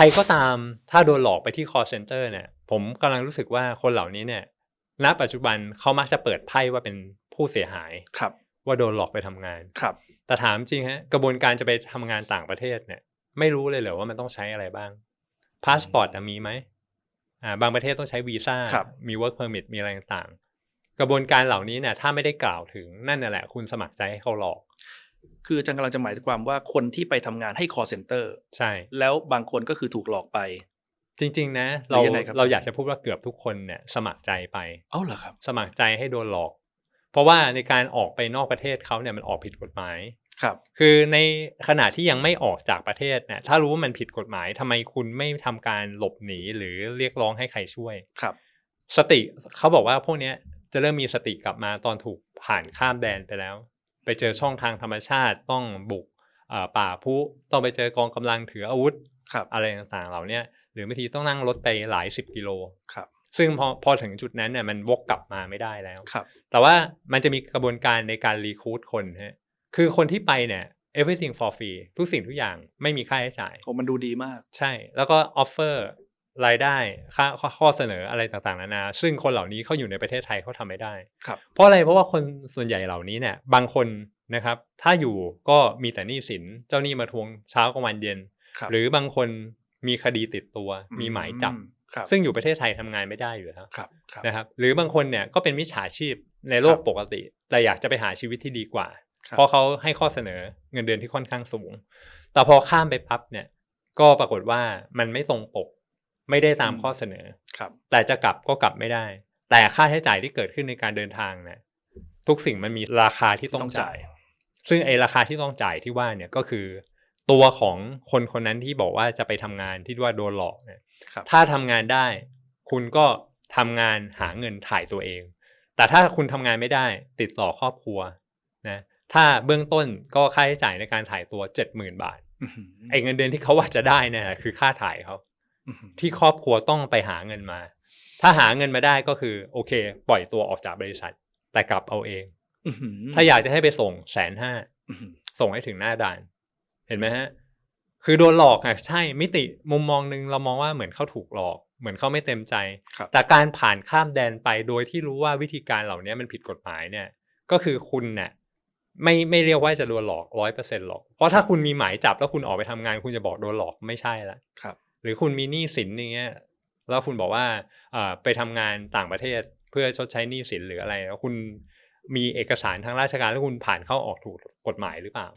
รก็ตามถ้าโดนหลอกไปที่ call center เนี่ยผมกำลังรู้สึกว่าคนเหล่านี้เนี่ยณปัจจุบันเขามักจะเปิดไพ่ว่าเป็นผู้เสียหายครับ ว่าโดนหลอกไปทำงานครับ แต่ถามจริงฮะกระบวนการจะไปทำงานต่างประเทศเนี่ย ไม่รู้เลยเหรอว่ามันต้องใช้อะไรบ้างพาสปอร์ตมีไหมอ่าบางประเทศต้องใช้วีซ่าครับมี work permit มีอะไรต่างๆ กระบวนการเหล่านี้เนี่ยถ้าไม่ได้กล่าวถึงนั่นน่ะแหละ คุณสมัครใจให้เขาหลอก คืออาจารย์กำลังจะหมายความว่าคนที่ไปทำงานให้ call center ใช่ แล้วบางคนก็คือถูกหลอกไป จริง ๆ นะหรือเรายังไงครับเราอยากจะพูดว่าเกือบทุกคนเนี่ยสมัครใจไปเอ้าเหรอครับ สมัครใจให้โดนหลอก เพราะว่าในการออกไปนอกประเทศเขาเนี่ยมันออกผิดกฎหมายครับ คือในขณะที่ยังไม่ออกจากประเทศเนี่ยถ้ารู้ว่ามันผิดกฎหมายทำไมคุณไม่ทำการหลบหนีหรือเรียกร้องให้ใครช่วยครับ สติเขาบอกว่าพวกเนี้ยจะเริ่มมีสติกลับมาตอนถูกผ่านข้ามแดนไปแล้ว ไปเจอช่องทางธรรมชาติต้องบุกเอ่อป่าพุต้องไปเจอกองกำลังถืออาวุธครับอะไรต่างๆ เหล่าเนี้ยหรือบางทีต้องนั่งรถไปหลายสิบกิโลครับซึ่งพอพอถึงจุดนั้นเนี่ยมันวกกลับมาไม่ได้แล้วครับ แต่ว่ามันจะมีกระบวนการในการรีคูดคนฮะคือคนที่ไปเนี่ย everything for free ทุกสิ่งทุกอย่างไม่มีค่าใช้จ่ายโอ้มันดูดีมาก ใช่ แล้วก็ offer รายได้ค่าข้อข้อเสนออะไรต่างๆนานาซึ่งคนเหล่านี้เขาอยู่ในประเทศไทยเขาทำไม่ได้ครับเพราะอะไรเพราะว่าคนส่วนใหญ่เหล่านี้เนี่ยบางคนนะครับ ถ้าอยู่ก็มีแต่หนี้สินเจ้าหนี้มาทวงเช้ากลางวันเย็นครับหรือบางคนมีคดีติดตัว มีหมายจับอืครับซึ่งอยู่ประเทศไทยทำงานไม่ได้อยู่แล้วครับครับนะครับ หรือบางคนเนี่ยก็เป็นมิจฉาชีพในโลกครับปกติ แต่อยากจะไปหาชีวิตที่ดีกว่าครับเพราะเขาให้ข้อเสนอเงินเดือนที่ค่อนข้างสูง แต่พอข้ามไปปั๊บเนี่ย ก็ปรากฏว่ามันไม่ตรงปก ไม่ได้ตามข้อเสนอครับ แต่จะกลับก็กลับไม่ได้ แต่ค่าใช้จ่ายที่เกิดขึ้นในการเดินทางเนี่ยทุกสิ่งมันมีราคาที่ต้องต้องจ่าจ่ายยซึ่งไอ้ราคาที่ต้องจ่ายที่ว่าเนี่ยก็คือ ตัวของคนคนนั้นที่บอกว่าจะไปทำงานที่ว่าโดนหลอกเนี่ยครับถ้าทำงานได้ คุณก็ทำงานหาเงินถ่ายตัวเอง แต่ถ้าคุณทำงานไม่ได้ติดต่อครอบครัวนะถ้าเบื้องต้นก็ค่าใช้จ่ายในการถ่ายตัว70,000บาทอื้อหือไอ้เงินเดือนที่เขาว่าจะได้เนี่ยคือค่าถ่ายเขาอื้อหือ ที่ครอบครัวต้องไปหาเงินมา ถ้าหาเงินมาได้ก็คือ โอเค ปล่อยตัวออกจากบริษัท แต่กลับเอาเองอื้อหือถ้าอยากจะให้ไปส่งแสนห้าอื้อหือส่งให้ถึงหน้าด่าน เห็นไหมฮะ คือโดนหลอกอะใช่มิติมุมมองหนึ่งเรามองว่าเหมือนเขาถูกหลอก เหมือนเขาไม่เต็มใจครับแต่การผ่านข้ามแดนไปโดยที่รู้ว่าวิธีการเหล่านี้มันผิดกฎหมายเนี่ย ก็คือคุณเนี่ยไม่ไม่เรียกว่าจะโดนหลอกร้อยเปอร์เซ็นต์หรอก เพราะถ้าคุณมีหมายจับแล้วคุณออกไปทำงาน คุณจะบอกโดนหลอกไม่ใช่ละครับ หรือคุณมีหนี้สินอย่างเงี้ยแล้วคุณบอกว่าไปทำงานต่างประเทศเพื่อชดใช้หนี้สินหรืออะไรแล้วคุณมีเอกสารทางราชการแล้วคุณผ่านเข้าออกถูกกฎหมายหรือเปล่า